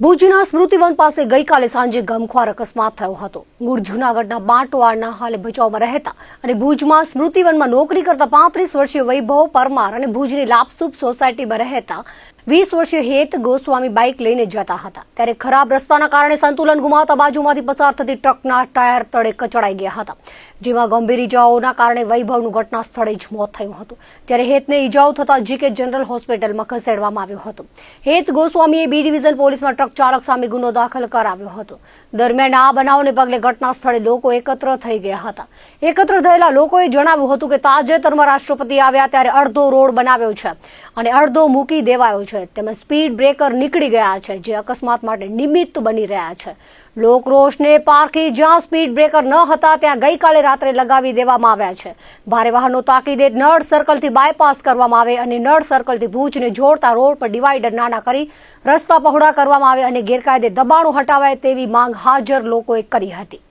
ભુજના સ્મૃતિવન પાસે ગઈકાલે સાંજે ગમખ્વાર અકસ્માત થયો હતો. મૂળ જૂનાગઢના બાંટવાડના હાલે ભચાઉમાં રહેતા અને ભુજમાં સ્મૃતિવનમાં નોકરી કરતા પાંત્રીસ વર્ષીય વૈભવ પરમાર અને ભુજની લાપસુપ સોસાયટીમાં રહેતા વીસ વર્ષીય હેત ગોસ્વામી બાઇક લઈને જતા હતા. ત્યારે ખરાબ રસ્તાના કારણે સંતુલન ગુમાવતા બાજુમાંથી પસાર થતી ટ્રકના ટાયર તળે કચડાઈ ગયા હતા. જેમાં ગંભીર ઇજાઓના કારણે વૈભવનું ઘટના સ્થળે જ મોત થયું હતું. ત્યારે હેતને ઇજાઓ થતા જીકે જનરલ હોસ્પિટલમાં ખસેડવામાં આવ્યો હતો. હેત ગોસ્વામીએ બી ડિવિઝન પોલીસમાં ટ્રક ચાલક સામે ગુનો દાખલ કરાવ્યો હતો. દરમિયાન આ બનાવને પગલે ઘટના સ્થળે લોકો એકત્ર થઈ ગયા હતા. એકત્ર થયેલા લોકોએ જણાવ્યું હતું કે તાજેતરમાં રાષ્ટ્રપતિ આવ્યા ત્યારે અડધો રોડ બનાવ્યો છે. અને અડધો મૂકી દેવાયો છે. તેમજ સ્પીડ બ્રેકર નીકળી ગયા છે, જે અકસ્માત માટે નિમિત્ત બની રહ્યા છે. લોકરોષને પારખી જ્યાં સ્પીડ બ્રેકર ન હતા, ત્યાં ગઈકાલે રાત્રે લગાવી દેવામાં આવ્યા છે. ભારે વાહનો તાકીદે નળ સર્કલથી બાયપાસ કરવામાં આવે અને નળ સર્કલથી ભુજને જોડતા રોડ પર ડિવાઈડર નાના કરી રસ્તા પહોળા કરવામાં આવે અને ગેરકાયદે દબાણો હટાવાય તેવી માંગ હાજર લોકોએ કરી હતી.